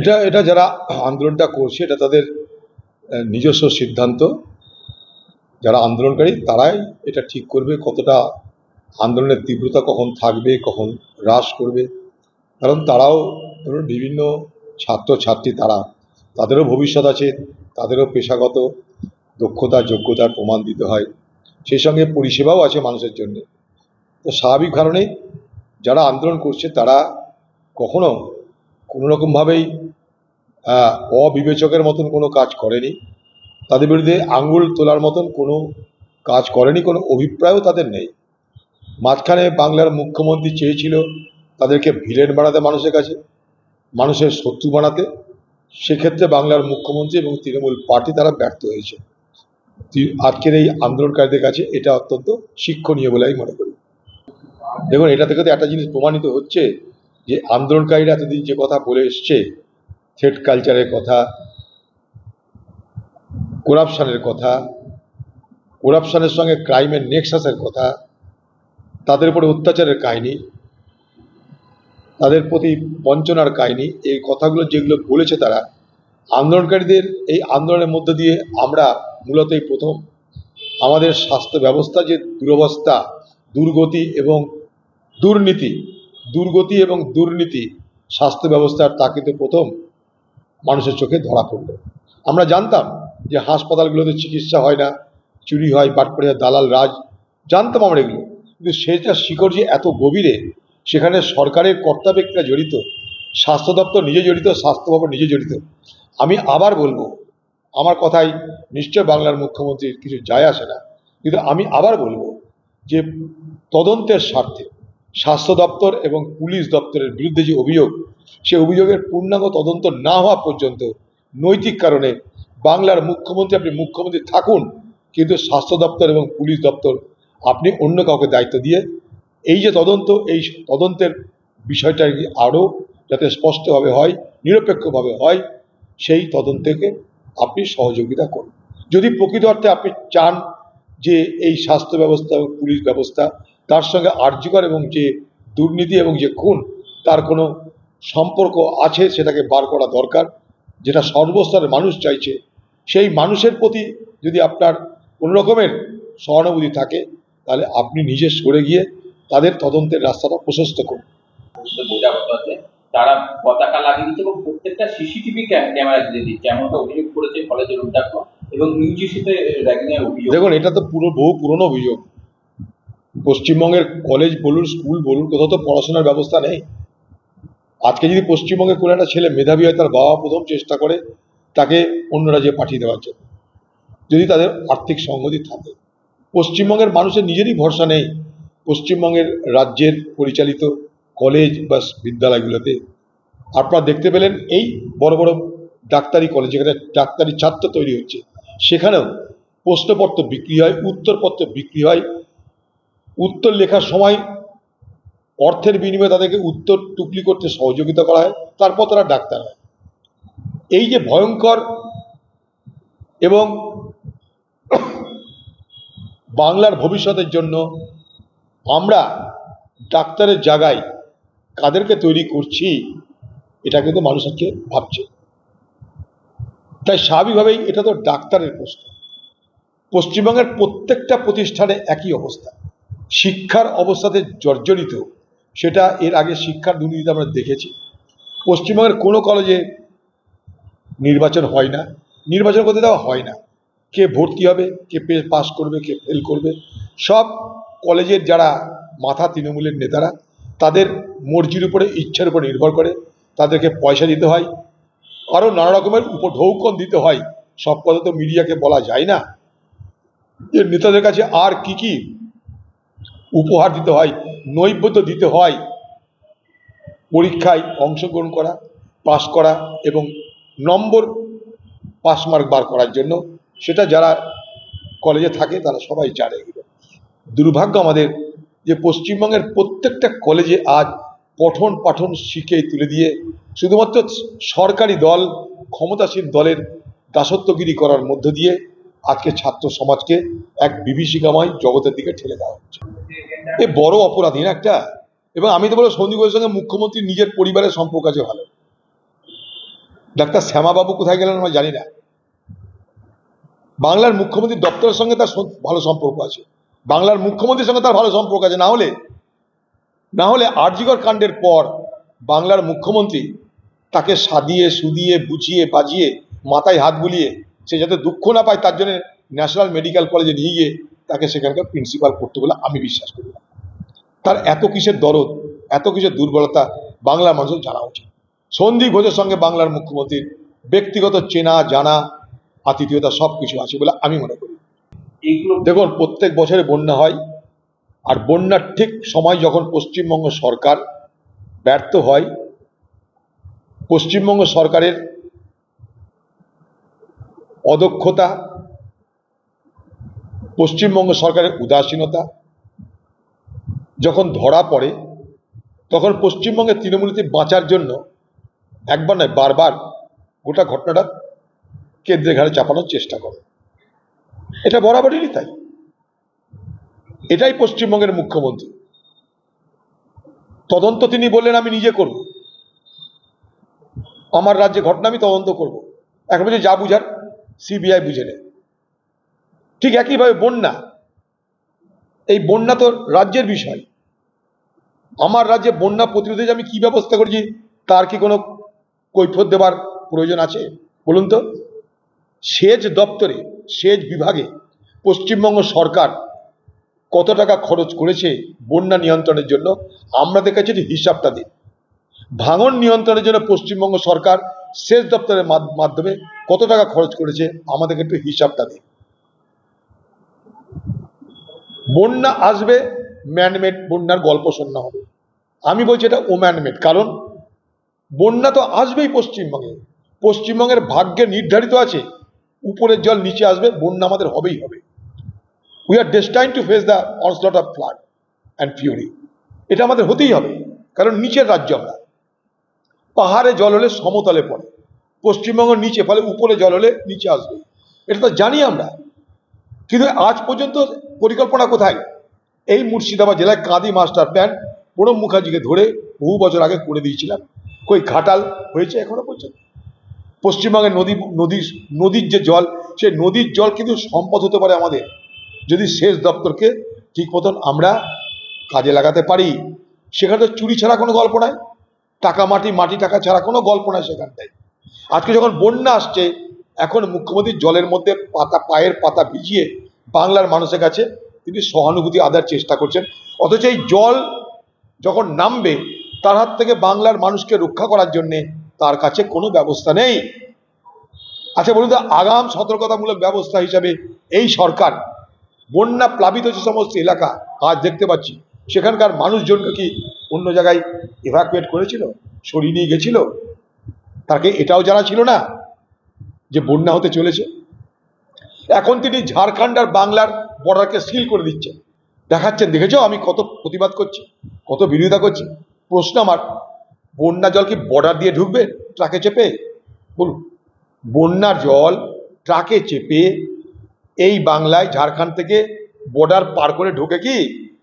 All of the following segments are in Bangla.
এটা এটা যারা আন্দোলনটা করছে এটা তাদের নিজস্ব সিদ্ধান্ত। যারা আন্দোলনকারী তারাই এটা ঠিক করবে কতটা আন্দোলনের তীব্রতা কখন থাকবে কখন হ্রাস করবে। কারণ তারাও ধরুন বিভিন্ন ছাত্র ছাত্রী তারা তাদেরও ভবিষ্যৎ আছে তাদেরও পেশাগত দক্ষতা যোগ্যতার প্রমাণ দিতে হয়। সেই সঙ্গে পরিষেবাও আছে মানুষের জন্য। তো স্বাভাবিক কারণেই যারা আন্দোলন করছে তারা কখনো কোনো রকমভাবেই আহ, অবিবেচকের মতন কোনো কাজ করেনি। তাদের বিরুদ্ধে আঙ্গুল তোলার মতন কোনো কাজ করেনি, কোনো অভিপ্রায়ও তাদের নেই। মাঝখানে বাংলার মুখ্যমন্ত্রী চেয়েছিল তাদেরকে ভিলেন বানাতে মানুষের কাছে, মানুষের শত্রু বানাতে। সেক্ষেত্রে বাংলার মুখ্যমন্ত্রী এবং তৃণমূল পার্টি তারা ব্যর্থ হয়েছে। আজকের এই আন্দোলনকারীদের কাছে এটা অত্যন্ত শিক্ষণীয় বলে আমি মনে করি। দেখুন, এটা থেকে তো একটা জিনিস প্রমাণিত হচ্ছে যে আন্দোলনকারীরা এতদিন যে কথা বলে এসছে থ্রেড কালচারের কথা, করাপশনের কথা, করাপশনের সঙ্গে ক্রাইমের নেক্সাসের কথা, তাদের উপরে অত্যাচারের কাহিনী, তাদের প্রতি বঞ্চনার কাহিনী, এই কথাগুলো যেগুলো বলেছে তারা, আন্দোলনকারীদের এই আন্দোলনের মধ্য দিয়ে আমরা মূলত এই প্রথম, আমাদের স্বাস্থ্য ব্যবস্থা যে দুরবস্থা, দুর্গতি এবং দুর্নীতি, দুর্গতি এবং দুর্নীতি স্বাস্থ্য ব্যবস্থার তা কিন্তু প্রথম মানুষের চোখে ধরা পড়ল। আমরা জানতাম যে হাসপাতালগুলোতে চিকিৎসা হয় না, চুরি হয়, বাটপাড়িয়া দালাল রাজ, জানতাম আমরা এগুলো। কিন্তু সেটা শিকড় যে এত গভীরে, সেখানে সরকারের কর্তা ব্যক্তিরা জড়িত, স্বাস্থ্য দপ্তর নিজে জড়িত, স্বাস্থ্য ভবন নিজে জড়িত। আমি আবার বলব, আমার কথাই নিশ্চয় বাংলার মুখ্যমন্ত্রীর কিছু যায় আসে না। কিন্তু আমি আবার বলব যে তদন্তের স্বার্থে স্বাস্থ্য দপ্তর এবং পুলিশ দপ্তরের বিরুদ্ধে যে অভিযোগ সে অভিযোগের পূর্ণাঙ্গ তদন্ত না হওয়া পর্যন্ত নৈতিক কারণে বাংলার মুখ্যমন্ত্রী আপনি মুখ্যমন্ত্রী থাকুন, কিন্তু স্বাস্থ্য দপ্তর এবং পুলিশ দপ্তর আপনি অন্য কাউকে দায়িত্ব দিয়ে এই যে তদন্ত, এই তদন্তের বিষয়টা আরও যাতে স্পষ্টভাবে হয়, নিরপেক্ষভাবে হয়, সেই তদন্তকে আপনি সহযোগিতা করুন। যদি প্রকৃত অর্থে আপনি চান যে এই স্বাস্থ্য ব্যবস্থা এবং পুলিশ ব্যবস্থা তার সঙ্গে আর্যকর এবং যে দুর্নীতি এবং যে খুন, তার কোনো সম্পর্ক আছে সেটাকে বার করা দরকার যেটা সর্বস্তরের মানুষ চাইছে। সেই মানুষের প্রতি যদি আপনার কোনো রকমের সহানুভূতি থাকে তাহলে আপনি নিজে সরে গিয়ে তাদের তদন্তের রাস্তাটা প্রশস্ত করুন। তারা পতাকা লাগিয়ে দিচ্ছে এবং প্রত্যেকটা সিসিটিভি ক্যামেরা দিয়ে দিচ্ছে এমনটা অভিযোগ করেছে কলেজের অধ্যক্ষ এবং ইউজিসিতে অভিযোগ। দেখুন এটা তো পুরো বহু পুরনো অভিযোগ। পশ্চিমবঙ্গের কলেজ বলুন স্কুল বলুন কোথাও তো পড়াশোনার ব্যবস্থা নেই। আজকে যদি পশ্চিমবঙ্গে কোনো একটা ছেলে মেধাবী হয়, তার বাবা প্রথম চেষ্টা করে তাকে অন্য রাজ্যে পাঠিয়ে দেওয়ার জন্য, যদি তাদের আর্থিক সংগতি থাকে। পশ্চিমবঙ্গের মানুষের নিজেরই ভরসা নেই পশ্চিমবঙ্গের রাজ্যের পরিচালিত কলেজ বা বিদ্যালয়গুলোতে। আপনারা দেখতে পেলেন এই বড় বড় ডাক্তারি কলেজ, যেখানে ডাক্তারি ছাত্র তৈরি হচ্ছে, সেখানেও প্রশ্নপত্র বিক্রি হয়, উত্তরপত্র বিক্রি হয়। উত্তর লেখার সময় অর্থের বিনিময়ে তাদেরকে উত্তর টুকলি করতে সহযোগিতা করা হয়, তারপর তারা ডাক্তার হয়। এই যে ভয়ঙ্কর এবং বাংলার ভবিষ্যতের জন্য আমরা ডাক্তারের জায়গায় কাদেরকে তৈরি করছি, এটা কিন্তু মানুষ আজকে ভাবছে। তাই স্বাভাবিকভাবেই এটা তো ডাক্তারের প্রশ্ন। পশ্চিমবঙ্গের প্রত্যেকটা প্রতিষ্ঠানে একই অবস্থা। শিক্ষার অবস্থাতে জর্জরিত সেটা এর আগে শিক্ষার দুর্নীতিতে আমরা দেখেছি। পশ্চিমবঙ্গের কোনো কলেজে নির্বাচন হয় না। নির্বাচন করতে দেওয়া হয় না। কে ভর্তি হবে, কে পাস করবে, কে ফেল করবে। সব কলেজের যারা মাথা তৃণমূলের নেতারা, তাদের মর্জির উপরে, ইচ্ছার উপর নির্ভর করে। তাদেরকে পয়সা দিতে হয়। আরও নানা রকমের উপঢৌকন দিতে হয়। সব কথা তো মিডিয়াকে বলা যায় না। যে নেতাদের কাছে আর কি কি উপহার দিতে হয়, নৈবেদ্য দিতে হয়, পরীক্ষায় অংশগ্রহণ করা, পাশ করা এবং নম্বর পাস মার্ক বার করার জন্য। সেটা যারা কলেজে থাকে, তারা সবাই জানে। এগুলো দুর্ভাগ্য আমাদের যে পশ্চিমবঙ্গের প্রত্যেকটা কলেজে আজ পঠন পাঠন শিখে তুলে দিয়ে শুধুমাত্র সরকারি দল, ক্ষমতাসীন দলের দাসত্বগিরি করার মধ্য দিয়ে আজকে ছাত্র সমাজকে এক বিভীষিকাময় জগতের দিকে ঠেলে দেওয়া হচ্ছে। এ বড় অপরাধী না একটা? এবং আমি তো বলব সন্দীপ ঘোষের সঙ্গে মুখ্যমন্ত্রী নিজের পরিবারের সম্পর্ক আছে ভালো। ডাক্তার শ্যামাবাবু কোথায় গেলেন আমরা জানি না। বাংলার মুখ্যমন্ত্রী দপ্তরের সঙ্গে তার ভালো সম্পর্ক আছে। বাংলার মুখ্যমন্ত্রীর সঙ্গে তার ভালো সম্পর্ক আছে। না হলে না হলে আরজিকর কাণ্ডের পর বাংলার মুখ্যমন্ত্রী তাকে সাদিয়ে, সুদিয়ে, বুঝিয়ে, বাজিয়ে, মাথায় হাত বুলিয়ে সে যাতে দুঃখ না পায় তার জন্য ন্যাশনাল মেডিকেল কলেজে নিয়ে গিয়ে তাকে সেখানকার প্রিন্সিপাল করতে বলে আমি বিশ্বাস করি না। তার এত কিসের দরদ এত কিসের দুর্বলতা বাংলার মানুষের জানা উচিত সন্দীপ ঘোষের সঙ্গে বাংলার মুখ্যমন্ত্রীর ব্যক্তিগত চেনা জানা আতিথেয়তা সব কিছু আছে বলে আমি মনে করি এইগুলো দেখুন প্রত্যেক বছরে বন্যা হয় আর বন্যার ঠিক সময় যখন পশ্চিমবঙ্গ সরকার ব্যর্থ হয় পশ্চিমবঙ্গ সরকারের অদক্ষতা, পশ্চিমবঙ্গ সরকারের উদাসীনতা, যখন ধরা পড়ে, তখন পশ্চিমবঙ্গের তৃণমূলতে বাঁচার জন্য একবার নয়, বারবার গোটা ঘটনাটা কেন্দ্রের ঘাড়ে চাপানোর চেষ্টা করে। এটা বরাবরই তাই। এটাই পশ্চিমবঙ্গের মুখ্যমন্ত্রী। তদন্ত তিনি বললেন, আমি নিজে করব। আমার রাজ্যে ঘটনা আমি তদন্ত করব। এখন যা বুঝার সিবিআই বুঝে নেয় ঠিক একইভাবে বন্যা। এই বন্যা তো রাজ্যের বিষয়। আমার রাজ্যে বন্যা প্রতিরোধে আমি কি ব্যবস্থা করেছি, তার কি কোনো কৈফত দেবার প্রয়োজন আছে? বলুন তো। সেচ দপ্তরে, সেচ বিভাগে পশ্চিমবঙ্গ সরকার কত টাকা খরচ করেছে বন্যা নিয়ন্ত্রণের জন্য? কাছে একটু হিসাবটা দিন। ভাঙন নিয়ন্ত্রণের জন্য পশ্চিমবঙ্গ সরকার সেচ দপ্তরের মাধ্যমে কত টাকা খরচ করেছে, আমাদেরকে একটু হিসাবটা দিন। বন্যা আসবে ম্যানমেড বন্যার গল্প শোনা হবে। আমি বলছি এটা ও ম্যানমেড কারণ বন্যা তো আসবেই পশ্চিমবঙ্গে। পশ্চিমবঙ্গের ভাগ্যে নির্ধারিত আছে, উপরের জল নিচে আসবে, বন্যা আমাদের হবেই হবে। We are destined to face the onslaught of flood and fury এটা আমাদের হতেই হবে, কারণ নিচের রাজ্য আমরা। পাহাড়ে জল হলে সমতলে পড়ে, পশ্চিমবঙ্গের নিচে, ফলে উপরে জল হলে নিচে আসবে। এটা তো জানি আমরা। কিন্তু আজ পর্যন্ত পরিকল্পনা কোথায়? এই মুর্শিদাবাদ জেলায় কাঁদি মাস্টার প্ল্যান প্রণব মুখার্জিকে ধরে বহু বছর আগে করে দিয়েছিলাম। কই ঘাটাল হয়েছে এখনও পর্যন্ত? পশ্চিমবঙ্গের নদী, নদীর নদীর যে জল, সে নদীর জল কিন্তু সম্পদ হতে পারে আমাদের। যদি সেচ দপ্তরকে ঠিক মতন আমরা কাজে লাগাতে পারি, সেখানে তো চুরি ছাড়া কোনো গল্প নাই। টাকা মাটি মাটি, টাকা ছাড়া কোনো গল্প নাই সেখানটায়। আজকে যখন বন্যা আসছে, এখন মুখ্যমন্ত্রী জলের মধ্যে পাতা, পায়ের পাতা ভিজিয়ে বাংলার মানুষের কাছে তিনি সহানুভূতি আদার চেষ্টা করছেন। অথচ এই জল যখন নামবে, তার হাত থেকে বাংলার মানুষকে রক্ষা করার জন্যে তার কাছে কোনো ব্যবস্থা নেই। আচ্ছা বলুন তো, আগাম সতর্কতামূলক ব্যবস্থা হিসাবে এই সরকার, বন্যা প্লাবিত যে সমস্ত এলাকা, আজ দেখতে পাচ্ছি, সেখানকার মানুষজনকে কি অন্য জায়গায় এভাকুয়েট করেছিল, সরিয়ে নিয়ে গেছিল, তাকে এটাও জানা ছিল না যে বন্যা হতে চলেছে। এখন তিনি ঝাড়খণ্ড আর বাংলার বর্ডারকে সিল করে দিচ্ছেন। দেখাচ্ছেন, দেখেছ? আমি কত প্রতিবাদ করছি, কত বিরোধিতা করছি। প্রশ্ন আমার, বন্যা জল কি বর্ডার দিয়ে ঢুকবে? ট্রাকে চেপে? বলুন, বন্যার জল ট্রাকে চেপে এই বাংলায় ঝাড়খণ্ড থেকে বর্ডার পার করে ঢোকে কি?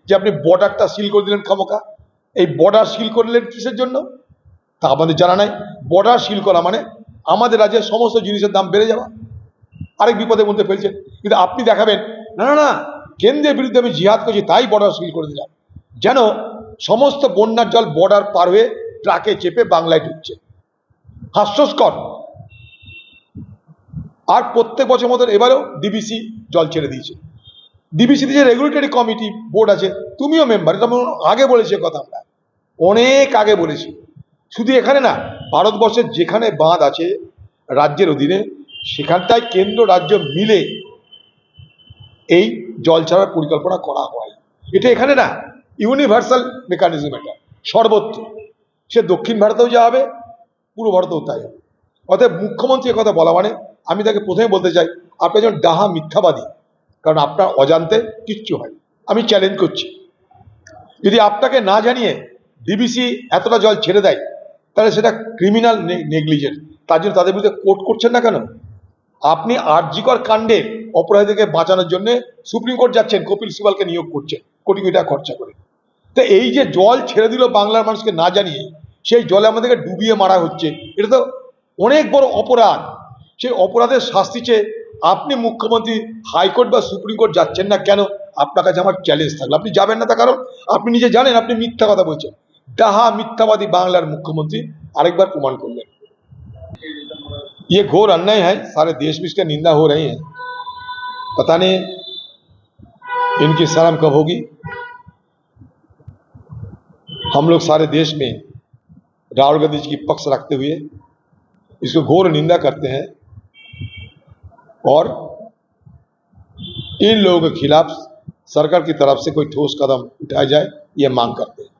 যে আপনি বর্ডারটা সিল করে দিলেন খামোকা এই বর্ডার সিল করলেন কিসের জন্য? তা আমাদের জানা নাই। বর্ডার সিল করা মানে আমাদের রাজ্যের সমস্ত জিনিসের দাম বেড়ে যাওয়া। আরেক বিপদের মধ্যে ফেলছেন। কিন্তু আপনি দেখাবেন, না না না, কেন্দ্রের বিরুদ্ধে আমি জিহাদ করছি, তাই বর্ডার সিল করে দিলাম। যেন সমস্ত বন্যার জল বর্ডার পার হয়ে ট্রাকে চেপে বাংলায় ঢুকছে। হাস্যস্কর। আর প্রত্যেক বছর মতন এবারেও ডিবিসি জল ছেড়ে দিয়েছে। ডিবিসিতে যে রেগুলেটরি কমিটি বোর্ড আছে, তুমিও মেম্বার এটা আগে বলেছি কথা আমরা। অনেক আগে বলেছি। শুধু এখানে না, ভারতবর্ষের যেখানে বাঁধ আছে রাজ্যের অধীনে, সেখানটায় কেন্দ্র রাজ্য মিলে এই জল ছাড়ার পরিকল্পনা করা হয়। এটা এখানে না ইউনিভার্সাল মেকানিজম এটা, সর্বত্র। সে দক্ষিণ ভারতেও যা হবে, পূর্ব ভারতেও তাই হবে। অতএব মুখ্যমন্ত্রী কথা বলা মানে আমি তাকে প্রথমে বলতে চাই, আপনি একজন ডাহা মিথ্যাবাদী। কারণ আপনার অজান্তে কিচ্ছু হয়। আমি চ্যালেঞ্জ করছি। যদি আপনাকে না জানিয়ে ডিবিসি এতটা জল ছেড়ে দেয়, তাহলে সেটা ক্রিমিনাল নেগলিজেন্স তার জন্য তাদের বিরুদ্ধে কোর্ট করছেন না কেন? আপনি আর্যিকর কাণ্ডে অপরাধীকে বাঁচানোর জন্য সুপ্রিম কোর্ট যাচ্ছেন, কপিল সিবালকে নিয়োগ করছেন, কোটি কোটি টাকা খরচা করে। তো এই যে জল ছেড়ে দিল বাংলার মানুষকে না জানিয়ে, সেই জলে আমাদেরকে ডুবিয়ে মারা হচ্ছে, এটা তো অনেক বড় অপরাধ। সেই অপরাধের শাস্তি চেয়ে अपनी मुख्यमंत्री हाईकोर्ट सुप्रीम कोर्ट जा क्यों अपना हमारे चैलेंज था अपनी जाबें ना तो कारण आपनी निजे जानें अपनी मिथ्या कथा बोल डहा मिथ्यवदी बांगलार मुख्यमंत्री आक बार प्रमाण कर लें ये घोर अन्याय है सारे देश में इसका निंदा हो रही है पता नहीं इनकी शर्म कब होगी हम लोग सारे देश में राहुल गांधी जी की पक्ष रखते हुए इसको घोर निंदा करते हैं। और इन लोगों के खिलाफ सरकार की तरफ़ से कोई ठोस कदम उठाया जाए, ये मांग करते हैं।